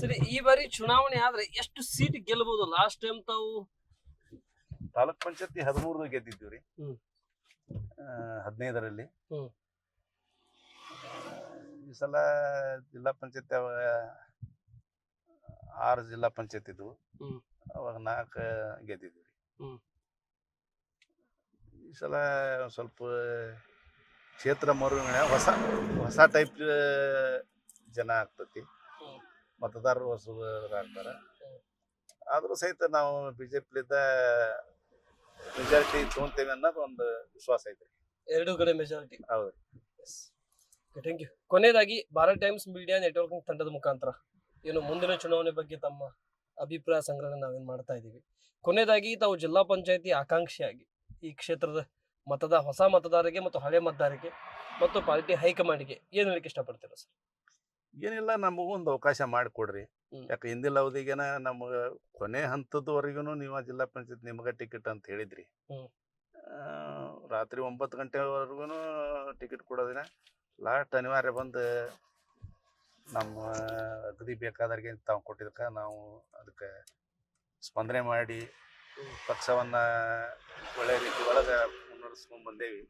ಸರಿ ಈ ಬಾರಿ ಚುನಾವಣೆ ಆದ್ರೆ ಎಷ್ಟು ಸೀಟ್ ಗೆಲ್ಲಬಹುದು ಲಾಸ್ಟ್ ಟೈಮ್ ತಾವು? ತಾಲೂಕ್ ಪಂಚಾಯತಿ ಹದಿಮೂರು ಗೆದ್ದಿದ್ದೀವಿ ರೀ. ಹದಿನೈದರಲ್ಲಿ. ಈ ಸಲ ಜಿಲ್ಲಾ ಪಂಚಾಯತಿ ಆರು ಜಿಲ್ಲಾ ಪಂಚಾಯತ್ ಇದ್ವು. ಹ್ಮ್. ಅವಾಗ ನಾಲ್ಕು ಗೆದ್ದಿದ್ವಿ. ಹ್ಮ್. ಈ ಸಲ ಒಂದ್ ಸ್ವಲ್ಪ ಕ್ಷೇತ್ರ ಮರು ಹೊಸ ಹೊಸ ಟೈಪ್ ಜನ ಆಗ್ತತಿ. ಹ್ಮ್. ಮತದಾರರು ಹೊಸಬರಾಗ್ತಾರೆ ಆದರೂ ಆದ್ರೂ ಸಹಿತ ನಾವು ಬಿಜೆಪಿಲಿದ್ದ ಮೆಜಾರಿಟಿ ತಗೊಂತೇವೆ ಅನ್ನೋದು ಒಂದು ವಿಶ್ವಾಸ ಐತ್ರಿ ಎರಡು ಕಡೆ ಮೆಜಾರಿಟಿ. ಹೌದು. ಥ್ಯಾಂಕ್ ಯು ಕೊನೆಯದಾಗಿ ಭಾರತ್ ಟೈಮ್ಸ್ ಮೀಡಿಯಾ ನೆಟ್ವರ್ಕಿಂಗ್ ತಂಡದ ಮುಖಾಂತರ. ಏನು ಮುಂದಿನ ಚುನಾವಣೆ ಬಗ್ಗೆ ತಮ್ಮ ಅಭಿಪ್ರಾಯ ಸಂಗ್ರಹ ನಾವೇನು ಮಾಡ್ತಾ ಇದ್ದೀವಿ. ಕೊನೆಯದಾಗಿ ತಾವು ಜಿಲ್ಲಾ ಪಂಚಾಯತಿ ಆಕಾಂಕ್ಷಿಯಾಗಿ ಈ ಕ್ಷೇತ್ರದ ಮತದ ಹೊಸ ಮತದಾರರಿಗೆ ಮತ್ತು ಹಳೆ ಮತದಾರರಿಗೆ ಮತ್ತು ಪಾರ್ಟಿ ಹೈಕಮಾಂಡ್ಗೆ ಏನು ಹೇಳಕ್ಕೆ ಇಷ್ಟಪಡ್ತೀರಾ ಸರ್? ಏನಿಲ್ಲ ನಮಗೂ ಒಂದು ಅವಕಾಶ ಮಾಡಿಕೊಡ್ರಿ. ಯಾಕೆ ಹಿಂದಿನ ಅವಧಿಗೆನ ನಮಗ ಕೊನೆ ಹಂತದವರೆಗೂ ನೀವು ಜಿಲ್ಲಾ ಪಂಚಾಯತ್ ನಿಮಗೆ ಟಿಕೆಟ್ ಅಂತ ಹೇಳಿದ್ರಿ. ರಾತ್ರಿ ಒಂಬತ್ತು ಗಂಟೆವರೆಗೂ ಟಿಕೆಟ್ ಕೊಡೋದಿನ ಲಾಸ್ಟ್ ಅನಿವಾರ್ಯ ಬಂದು ನಮ್ಮ ಅಗದಿ ಬೇಕಾದವ್ರಿಗೆ ತಾವು ಕೊಟ್ಟಿದ್ದಕ್ಕೆ ನಾವು ಅದಕ್ಕೆ ಸ್ಪಂದನೆ ಮಾಡಿ. ಪಕ್ಷವನ್ನ ಒಳ್ಳೆ ರೀತಿ ಒಳಗೆ ಮುನ್ನಡೆಸ್ಕೊಂಡ್ ಬಂದೇವಿ.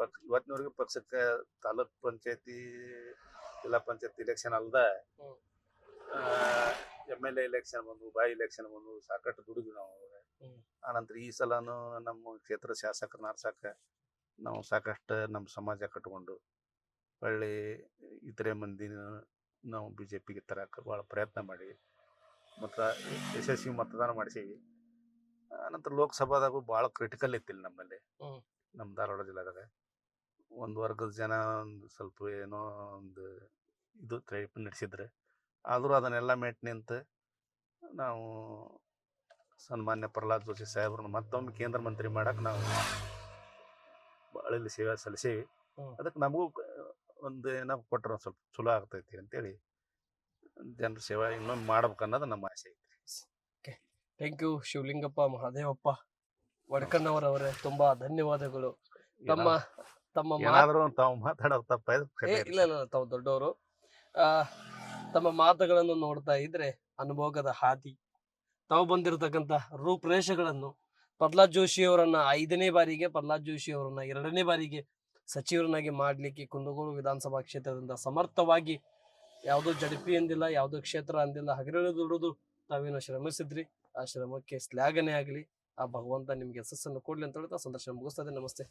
ಪಕ್ಷ ಇವತ್ತಿನವರೆಗೂ ಪಕ್ಷಕ್ಕೆ ತಾಲೂಕ್ ಪಂಚಾಯತಿ, ಜಿಲ್ಲಾ ಪಂಚಾಯತ್ ಇಲೆಕ್ಷನ್ ಅಲ್ದ. ಎಂ ಎಲ್ ಎ ಇಲೆಕ್ಷನ್ ಬಂದು ಬಾಯಿ ಇಲೆಕ್ಷನ್ ಬಂದು ಸಾಕಷ್ಟು ದುಡಿದ್ವಿ ನಾವು. ಆನಂತರ ಈ ಸಲನು ನಮ್ಮ ಕ್ಷೇತ್ರ ಶಾಸಕರನ್ನ ಆರ್ಸಾಕ ನಾವು ಸಾಕಷ್ಟು ನಮ್ಮ ಸಮಾಜ ಕಟ್ಕೊಂಡು ಒಳ್ಳೆ ಇತರೆ ಮಂದಿನ ನಾವು ಬಿ ಜೆ ಪಿಗೆ ತರಕ್ಕೆ ಭಾಳ ಪ್ರಯತ್ನ ಮಾಡಿ ಮತ್ತು ಯಶಸ್ವಿ ಮತದಾನ ಮಾಡಿಸಿವಿ. ಆನಂತರ ಲೋಕಸಭಾದಾಗೂ ಭಾಳ ಕ್ರಿಟಿಕಲ್ ಇತ್ತಿಲ್ಲ ನಮ್ಮಲ್ಲಿ. ನಮ್ಮ ಧಾರವಾಡ ಜಿಲ್ಲೆದಾಗ. ಒಂದು ವರ್ಗದ ಜನ ಒಂದು ಸ್ವಲ್ಪ ಏನೋ ಒಂದು ಇದು ಟೈಪ್ ನಡೆಸಿದ್ರೆ. ಆದರೂ ಅದನ್ನೆಲ್ಲ ಮೆಟ್ ನಿಂತು ನಾವು ಸನ್ಮಾನ್ಯ ಪ್ರಹ್ಲಾದ್ ಜೋಶಿ ಸಾಹೇಬ್ರನ್ನ ಮತ್ತೊಮ್ಮೆ ಕೇಂದ್ರ ಮಂತ್ರಿ ಮಾಡಕ್ಕೆ ನಾವು ಬಾಳಲ್ಲಿ ಸೇವೆ ಸಲ್ಲಿಸೇವಿ. ಅದಕ್ಕೆ ನಮಗೂ ಒಂದು ಏನೋ ಕೊಟ್ರೆ ಒಂದು ಸ್ವಲ್ಪ ಚಲೋ ಆಗ್ತೈತಿ ಅಂತೇಳಿ ಜನರ ಸೇವೆ ಇನ್ನೊಂದು ಮಾಡ್ಬೇಕು ಅನ್ನೋದು ನಮ್ಮ ಆಸೆ ಐತಿ ಥ್ಯಾಂಕ್ ಯು ಶಿವಲಿಂಗಪ್ಪ ಮಹಾದೇವಪ್ಪ ವಡ್ಕಣ್ಣವರವರೇ ತುಂಬಾ ಧನ್ಯವಾದಗಳು. ತಮ್ಮ ತಮ್ಮ ಏನಾದರೂ ತಾವು ಮಾತಾಡೋದು ತಪ್ಪ ಇಲ್ಲ ಇಲ್ಲ ತಾವು ದೊಡ್ಡವರು. ಆ ತಮ್ಮ ಮಾತುಗಳನ್ನು ನೋಡ್ತಾ ಇದ್ರೆ ಅನುಭೋಗದ ಹಾದಿ. ತಾವು ಬಂದಿರತಕ್ಕಂತ ರೂಪರೇಷೆಗಳನ್ನು ಪ್ರಹ್ಲಾದ್ ಜೋಶಿ ಅವರನ್ನ ಐದನೇ ಬಾರಿಗೆ ಪ್ರಹ್ಲಾದ್ ಜೋಶಿ ಅವರನ್ನ ಎರಡನೇ ಬಾರಿಗೆ ಸಚಿವರನ್ನಾಗಿ ಮಾಡ್ಲಿಕ್ಕೆ ಕುಂದಗೋಳು ವಿಧಾನಸಭಾ ಕ್ಷೇತ್ರದಿಂದ ಸಮರ್ಥವಾಗಿ ಯಾವುದೋ ಜಡಪಿ ಅಂದಿಲ್ಲ, ಯಾವುದೋ ಕ್ಷೇತ್ರ ಅಂದಿಲ್ಲ ಹಗರಳು ದುಡಿದು ತಾವೇನೋ ಶ್ರಮಿಸಿದ್ರಿ, ಆ ಶ್ರಮಕ್ಕೆ ಶ್ಲಾಘನೆ ಆಗಲಿ. ಆ ಭಗವಂತ ನಿಮ್ಗೆ ಯಶಸ್ಸನ್ನು ಕೊಡ್ಲಿ ಅಂತ ಹೇಳ್ತಾ ಸಂದರ್ಶನ ಮುಗಿಸ್ತದೆ ನಮಸ್ತೆ.